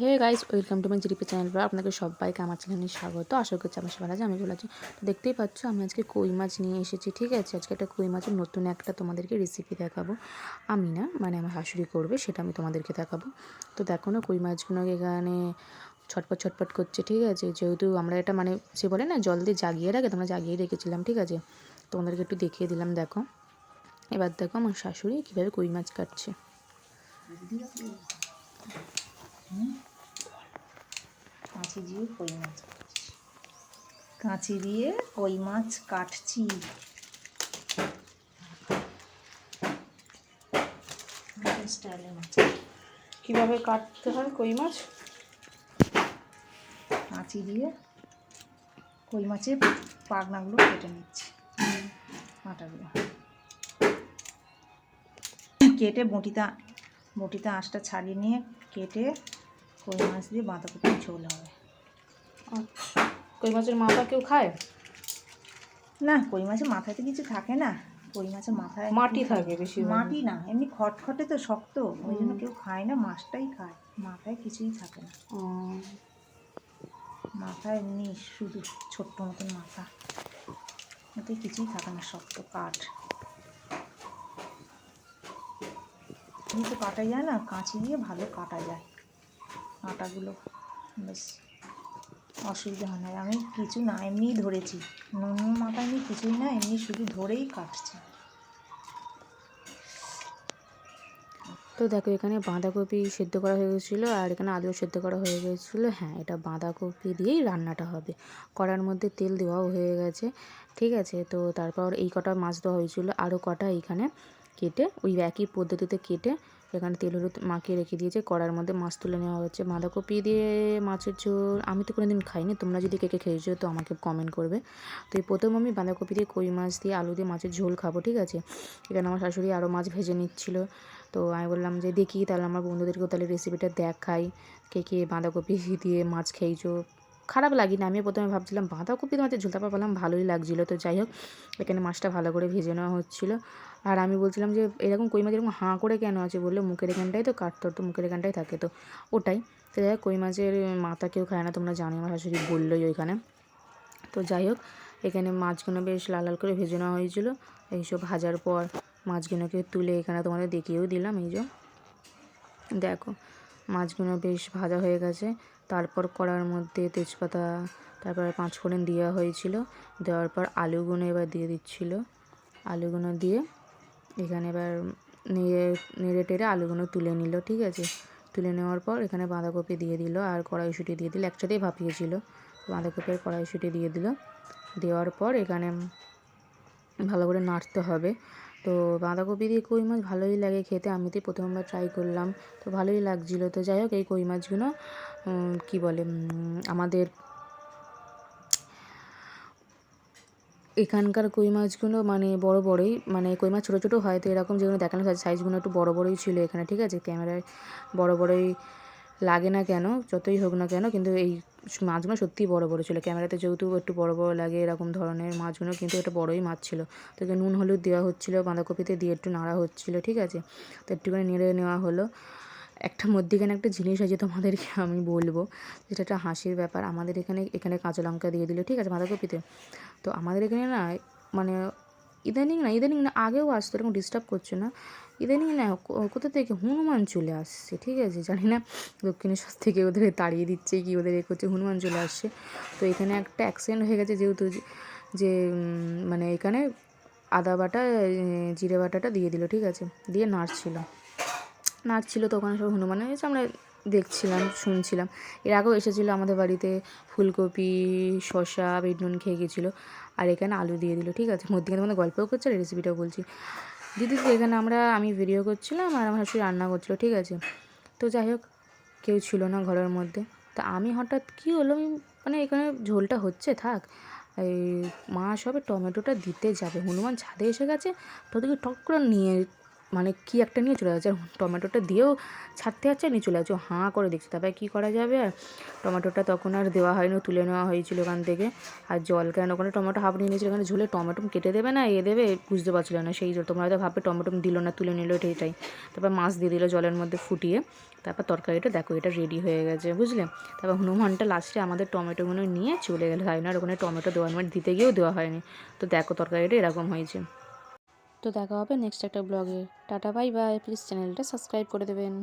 Hey guys welcome to my জিরিপি channel বা আপনাদের সবাইকে আমার চ্যানেলে স্বাগত। আশা করছি আমার সবাই আছে আমি ভালো আছি। তো দেখতেই পাচ্ছ, আমি আজকে কই মাছ নিয়ে এসেছি, ঠিক আছে? আজকে একটা কই মাছের নতুন একটা তোমাদেরকে রেসিপি দেখাবো। আমি না মানে আমার শাশুড়ি করবে, সেটা আমি তোমাদেরকে দেখাবো। তো দেখো না, কই মাছগুলো এখানে ছটপট ছটপট করছে, ঠিক আছে? যেহেতু আমরা এটা মানে সে বলে না, জল দিয়ে জাগিয়ে রাখে তোমরা জাগিয়ে রেখেছিলাম, ঠিক আছে? তোমাদেরকে একটু দেখিয়ে দিলাম, দেখো। এবার দেখো আমার শাশুড়ি কীভাবে কই মাছ কাটছে। কাঁচি দিয়ে কই মাছ কাঁচি দিয়ে কই মাছ কাটছি? স্টাইলের মাছ কীভাবে কাটতে হয় কই মাছ? কাঁচি দিয়ে কই মাছের পাখনাগুলো কেটে নিচ্ছি কাঁটাগুলো কেটে বটিতে বটিতে আঁশটা ছাড়িয়ে নিয়ে কেটে কই মাছ দিয়ে বাঁধাকপি ঝোল হবে। কই মাছের মাথা কেউ খায়? না কই মাছের মাথায় তো কিছু থাকে না। কই মাছের মাথায় মাটি থাকে বেশি মাটি না এমনি খটখটে তো শক্ত ওই জন্য কেউ খায় না মাছটাই খায়। মাথায় কিছুই থাকে না। মাথায় এমনি শুধু ছোট্ট মতন মাথা। ওতে কিছুই থাকে না শক্ত কাঠ। এমনি তো কাটা যায় না কাঁচি দিয়ে ভালো কাটা যায়। কাঁটাগুলো বেশ। অসুবিধা হয় না। আমি কিছু না, এমনিই ধরেছি। নুন এমনি কিছুই না, এমনি শুধু ধরেই কাটছি। তো দেখো, এখানে বাঁধাকপি সেদ্ধ করা হয়ে গেছিল, আর এখানে আলু সেদ্ধ করা হয়ে গেছিল। হ্যাঁ এটা বাঁধাকপি দিয়েই রান্নাটা হবে। কড়ার মধ্যে তেল দেওয়াও হয়ে গেছে, ঠিক আছে? তো তারপর এই কটা মাছ দেওয়া হয়েছিল আরও কটা এইখানে কেটে, ওই একই পদ্ধতিতে কেটে এখানে তেল, হলুদ মাখিয়ে রেখে দিয়েছে। কড়ার মধ্যে মাছ তুলে নেওয়া হচ্ছে। বাঁধাকপি দিয়ে মাছের ঝোল। আমি তো কোনোদিন খাইনি। তোমরা যদি কে কে খেয়েছো তো আমাকে কমেন্ট করবে। তো এই প্রথম আমি বাঁধাকপি দিয়ে কই মাছ দিয়ে আলু দিয়ে মাছের ঝোল খাব, ঠিক আছে? এখানে আমার শাশুড়ি আরও মাছ ভেজে নিচ্ছিল। তো আমি বললাম যে, দেখি তাহলে আমার বন্ধুদেরকেও তাহলে রেসিপিটা দেখাই। কে কে বাঁধাকপি দিয়ে মাছ খেয়েছো? খারাপ লাগি না আমি প্রথমে ভাবছিলাম বাঁধাকপি দিয়ে মাছের ঝোল তারপর বললাম, ভালোই লাগছিল। তো যাই হোক, এখানে মাছটা ভালো করে ভেজে নেওয়া হচ্ছিল। আর আমি বলছিলাম যে, এরকম কই মাছ এরকম হাঁ করে কেন আছে? বলল, মুখের এখানটাই তো কাটতো তো মুখের এখানটাই থাকে। তো ওটাই। তো যাই হোক, কই মাছের মাথা কেউ খায় না, তোমরা জানো আমার শাশুড়ি বললোই ওইখানে। তো যাই হোক, এখানে মাছগুলো বেশ লাল লাল করে ভেজে নেওয়া হয়েছিলো। এইসব ভাজার পর মাছগুলোকে তুলে এখানে তোমাদের দেখিয়েও দিলাম, এই যে। দেখো, মাছগুলো বেশ ভাজা হয়ে গেছে। তারপর কড়ার মধ্যে তেজপাতা, তারপরে পাঁচ ফোড়ন দেওয়া হয়েছিল। দেওয়ার পর আলুগুলো এবার দিয়ে দিচ্ছিল। আলুগুলো দিয়ে এখানে এবার নেড়ে নেড়ে টেড়ে আলুগুলো তুলে নিল, ঠিক আছে? তুলে নেওয়ার পর এখানে বাঁধাকপি দিয়ে দিল আর কড়াইশুঁটি দিয়ে দিল একসাথেই ভাপিয়েছিল। বাঁধাকপি আর কড়াইশুঁটি দিয়ে দিল। দেওয়ার পর এখানে ভালো করে নাড়তে হবে। তো বাঁধাকপি দিয়ে কই মাছ ভালোই লাগে খেতে আমি তো প্রথমবার ট্রাই করলাম, তো ভালোই লাগছিল। তো যাই হোক, এই কই মাছগুলো কী বলে আমাদের এখানকার কই মাছগুলো মানে বড় বড়ই মানে কই মাছ ছোটো ছোটো হয়, তো এরকম যেগুলো দেখানো সাইজগুলো একটু বড় বড়ই ছিল এখানে, ঠিক আছে? ক্যামেরায় বড় বড়ই লাগে না কেন, যতই হোক না কেন, কিন্তু এই মাছগুলো সত্যিই বড় বড় ছিল। ক্যামেরাতে যেহেতু একটু বড় বড় লাগে এরকম ধরনের মাছগুলো, কিন্তু এটা বড়ই মাছ ছিল। তো নুন হলুদ দেওয়া হচ্ছিল, বাঁধাকপিতে দিয়ে একটু নাড়া হচ্ছিল, ঠিক আছে? তো একটুখানি নেড়ে নেওয়া হলো। একটা মধ্যেখানে একটা জিনিস আছে তোমাদেরকে আমি বলব, যেটা একটা হাসির ব্যাপার। আমাদের এখানে এখানে কাঁচা লঙ্কা দিয়ে দিল, ঠিক আছে, বাঁধাকপিতে? তো আমাদের এখানে না মানে ইদানিং না ইদানিং না, আগেও আসতো, এরকম ডিস্টার্ব করছে না। ইদানিং না কোথা থেকে হনুমান চলে আসছে, ঠিক আছে? জানি না, দক্ষিণেশ্বর থেকে ওদের তাড়িয়ে দিচ্ছে কি, ওদের এ করছে, হনুমান চলে আসছে। তো এখানে একটা অ্যাক্সিডেন্ট হয়ে গেছে, যেহেতু যে মানে এখানে আদা বাটা জিরে বাটাটা দিয়ে দিল, ঠিক আছে? দিয়ে নাড়ছিল। নাচছিল তো ওখানে সব হনুমান এসে আমরা দেখছিলাম, শুনছিলাম। এর আগেও এসেছিল আমাদের বাড়িতে ফুলকপি, শসা, বিট নুন খেয়ে গেছিল। আর এখানে আলু দিয়ে দিল, ঠিক আছে? মধ্যেখানে তোমাদের গল্পও করছে, আর রেসিপিটাও বলছি। দিদি, এখানে আমরা, আমি ভিডিও করছিলাম আর আমার শাশুড়ি রান্না করছিল, ঠিক আছে? তো যাই হোক, কেউ ছিল না ঘরের মধ্যে। তা আমি হঠাৎ কী হলো মানে এখানে ঝোলটা হচ্ছে, থাক। এই মা সবে টমেটোটা দিতে যাবে। হনুমান ছাদে এসে গেছে তোদেরকে টক করে নিয়ে মানে কি একটা নিয়ে চলে যাচ্ছে টমেটোটা দিয়েও ছাড়তে যাচ্ছে, নিয়ে চলে যাচ্ছে। হাঁ করে দেখছে, তারপরে কী করা যাবে? আর টমেটোটা তখন আর দেওয়া হয়নি তুলে নেওয়া হয়েছিল ওখান থেকে। আর জল কেন? ওখানে টমেটো হাফ নিয়ে নিয়েছিল, ওখানে ঝোলে টমেটো কেটে দেবে না, এ দেবে, বুঝতে পারছিল না সেই জন্য তোমরা হয়তো ভাববে টমেটো দিল না, তুলে নিল, এটা এটাই। তারপর মাছ দিয়ে দিল জলের মধ্যে ফুটিয়ে। তারপর তরকারিটা, দেখো, এটা রেডি হয়ে গেছে, বুঝলে? তারপর হনুমানটা লাস্টে আমাদের টমেটোগুলো নিয়ে চলে গেল, তাই না? আর ওখানে টমেটো দেওয়ার মানে দিতে গিয়েও দেওয়া হয়নি। তো দেখো, তরকারিটা এরকম হয়েছে। তো দেখা হবে নেক্সট একটা ব্লগে টাটা বাই বাই প্লিজ চ্যানেলটা সাবস্ক্রাইব করে দেবেন।